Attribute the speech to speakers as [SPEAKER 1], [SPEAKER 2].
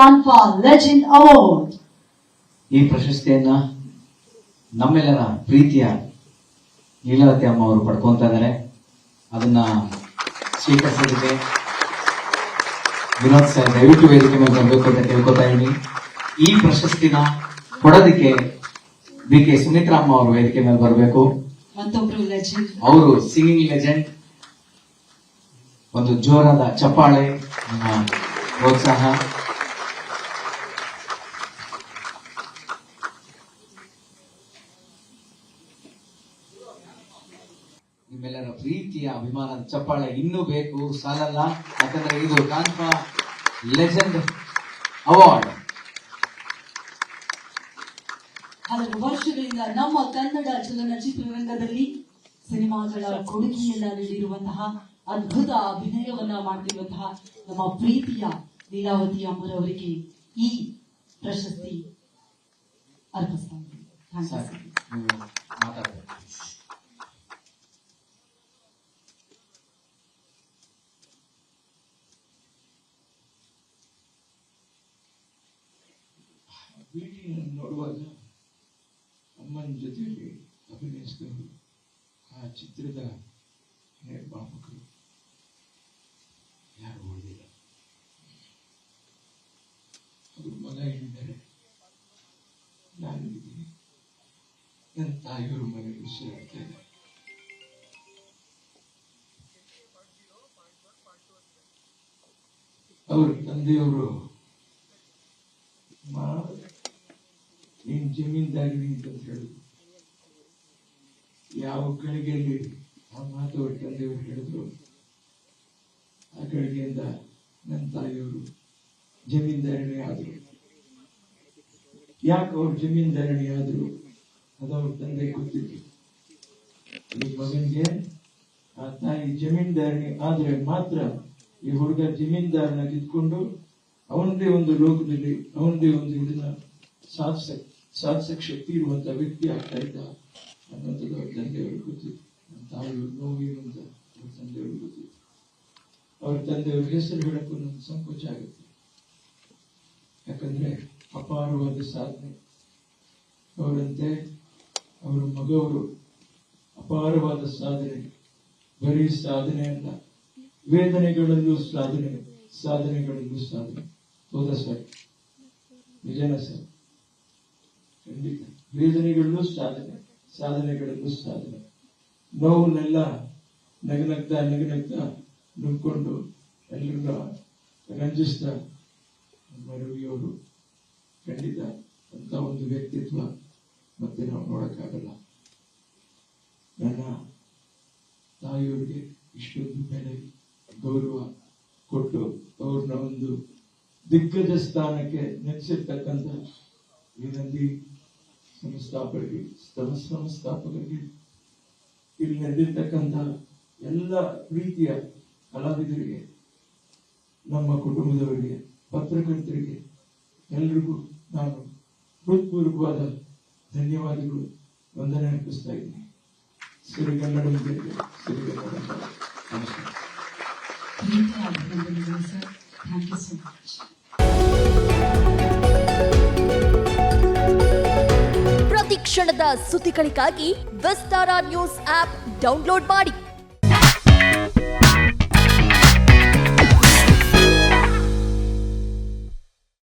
[SPEAKER 1] Kanfa Legend Award.
[SPEAKER 2] ಈ ಪ್ರಶಸ್ತಿಯನ್ನ ನಮ್ಮೆಲ್ಲರ ಪ್ರೀತಿಯ ಲೀಲಾವತಿ ಅಮ್ಮ ಅವರು ಪಡ್ಕೊಂತ ಇದ್ದಾರೆ. ಅದನ್ನ ಸ್ವೀಕರಿಸೋದಕ್ಕೆ ವಿನೋದ್ ಸರ್ ದಯವಿಟ್ಟು ವೇದಿಕೆ ಮೇಲೆ ಬರಬೇಕು ಅಂತ ಕೇಳ್ಕೊತಾ ಇದ್ದೀನಿ. ಈ ಪ್ರಶಸ್ತಿನ ಕೊಡೋದಕ್ಕೆ ಬಿ ಕೆ ಸುಮಿತ್ರಾಮ್ಮ ಅವರು ವೇದಿಕೆ ಮೇಲೆ ಬರಬೇಕು. ಅವರು ಸಿಂಗಿಂಗ್ ಲೆಜೆಂಡ್ ಒಂದು ಜೋರಾದ ಚಪ್ಪಾಳೆ ಪ್ರೋತ್ಸಾಹ. ನಿಮ್ಮೆಲ್ಲರ ಪ್ರೀತಿಯ ಅಭಿಮಾನದ ಚಪ್ಪಾಳೆ ಇನ್ನೂ ಬೇಕು ಸಾಲಲ್ಲ. ಯಾಕಂದ್ರೆ ಇದು ಕಾಂತ ಲೆಜೆಂಡ್ ಅವಾರ್ಡ್.
[SPEAKER 1] ಹಲವು ವರ್ಷಗಳಿಂದ ನಮ್ಮ ಕನ್ನಡ ಚಲನಚಿತ್ರರಂಗದಲ್ಲಿ ಸಿನಿಮಾಗಳ ಕೊಡುಗೆಯನ್ನ ನೀಡಿರುವಂತಹ ಅದ್ಭುತ ಅಭಿನಯವನ್ನ ಮಾಡ್ತಿರುವಂತಹ ನಮ್ಮ ಪ್ರೀತಿಯ ಲೀಲಾವತಿ ಅಮ್ಮರವರಿಗೆ ಈ ಪ್ರಶಸ್ತಿ ಅರ್ಪಿಸ್ತಾ ಇದ್ದೀನಿ.
[SPEAKER 3] ಭೇಟಿಯನ್ನು ನೋಡುವಾಗ ಅಮ್ಮನ ಜೊತೆಯಲ್ಲಿ ಅಭಿನಯಿಸಿದವರು ಆ ಚಿತ್ರದ ನಿರ್ಮಾಪಕರು ಯಾರು ಉಳಿದಿಲ್ಲ ಅವರು ಮಗ ಹೇಳಿದ್ದಾರೆ ನಾನು ಇದ್ದೀನಿ. ನನ್ನ ತಾಯಿಯವರು ಮನೆ ಉಸಿರಾಡ್ತಾ ಇದ್ದಾರೆ. ಅವ್ರ ತಂದೆಯವರು ಮಾ ನೀನ್ ಜಮೀನ್ದಾರಿ ಅಂತ ಹೇಳಿದ್ರು ಯಾವ ಗಳಿಗೆಯಲ್ಲಿ ಆ ಮಾತು ತಂದೆಯವರು ಹೇಳಿದ್ರು, ಆ ಗಳಿಗೆಯಿಂದ ನನ್ನ ತಾಯಿಯವರು ಜಮೀನ್ದಾರಣಿ ಆದ್ರು. ಯಾಕೆ ಅವ್ರು ಜಮೀನ್ದಾರಣಿ ಆದ್ರು? ಅದು ಅವ್ರ ತಂದೆ ಗೊತ್ತಿತ್ತು ಈ ಮಗನಿಗೆ ಆ ತಾಯಿ ಜಮೀನ್ದಾರಣಿ ಆದ್ರೆ ಮಾತ್ರ ಈ ಹುಡುಗ ಜಮೀನ್ದಾರನಾಗಿದ್ಕೊಂಡು ಅವನದೇ ಒಂದು ಲೋಕದಲ್ಲಿ, ಅವನದೇ ಒಂದು ಇದನ್ನ ಸಾಧಿಸಕ್ ಸಾಧಿಸಕ್ ಶಕ್ತಿ ಇರುವಂತ ವ್ಯಕ್ತಿ ಆಗ್ತಾ ಇದ್ದ ಅನ್ನೋಂಥದ್ದು ಅವ್ರ ತಂದೆ ಗೊತ್ತಿತ್ತು ನನ್ನ ತಾಯಿ ನೋವಿರು ಅಂತ ಅವ್ರ ತಂದೆ ಗೊತ್ತಿತ್ತು ಅವ್ರ ತಂದೆಯವ್ರ ಹೆಸರು ಹೇಳಕ್ಕೂ ನನ್ನ ಸಂಕೋಚ ಆಗುತ್ತೆ. ಯಾಕಂದ್ರೆ ಅಪಾರವಾದ ಸಾಧನೆ. ಅವರಂತೆ ಅವರ ಮಗವರು ಅಪಾರವಾದ ಸಾಧನೆ. ಬರೀ ಸಾಧನೆ ಅಲ್ಲ, ವೇದನೆಗಳಲ್ಲೂ ಸಾಧನೆ, ಸಾಧನೆಗಳಲ್ಲೂ ಸಾಧನೆ. ಹೋದ ಸರ್? ನಿಜನ ಸರ್? ಖಂಡಿತ ವೇದನೆಗಳಲ್ಲೂ ಸಾಧನೆ, ಸಾಧನೆಗಳಲ್ಲೂ ಸಾಧನೆ. ನೋವನ್ನೆಲ್ಲ ನಗನಗ್ತಾ ನಗನಗ್ತಾ ನುಗ್ಕೊಂಡು ಎಲ್ಲರನ್ನ ರಂಜಿಸ್ತಾ ರವಿಯವರು ಖಂಡಿತ ಅಂತ ಒಂದು ವ್ಯಕ್ತಿತ್ವ ಮತ್ತೆ ನಾವು ನೋಡಕ್ಕಾಗಲ್ಲ. ನನ್ನ ತಾಯಿಯವರಿಗೆ ಇಷ್ಟೊಂದು ಬೆಲೆ, ಗೌರವ ಕೊಟ್ಟು ಅವ್ರನ್ನ ಒಂದು ದಿಗ್ಗಜ ಸ್ಥಾನಕ್ಕೆ ನೆನೆಸಿರ್ತಕ್ಕಂಥ ಈ ಸಂಸ್ಥಾಪಕರಿಗೆ ಸಂಸ್ಥಾಪಕರಿಗೆ ಇಲ್ಲಿ ನಡೆದಿರ್ತಕ್ಕಂಥ ಎಲ್ಲ ರೀತಿಯ ಕಲಾವಿದರಿಗೆ, ನಮ್ಮ ಕುಟುಂಬದವರಿಗೆ, ಪತ್ರಕರ್ತರಿಗೆ ಎಲ್ರಿಗೂ ನಾನು ಹೃತ್ಪೂರ್ವಕವಾದ ಧನ್ಯವಾದಗಳು, ವಂದನೆ ಅರ್ಪಿಸ್ತಾ ಇದ್ದೀನಿ. ಸಿರಿಗನ್ನಡ ಸಿರಿಗನ್ನಡ ನಮಸ್ಕಾರ.
[SPEAKER 4] ಕ್ಷಣದ ಸುದ್ದಿಗಳಿಗಾಗಿ ವಿಸ್ತಾರ ನ್ಯೂಸ್ ಆಪ್ ಡೌನ್ಲೋಡ್ ಮಾಡಿ.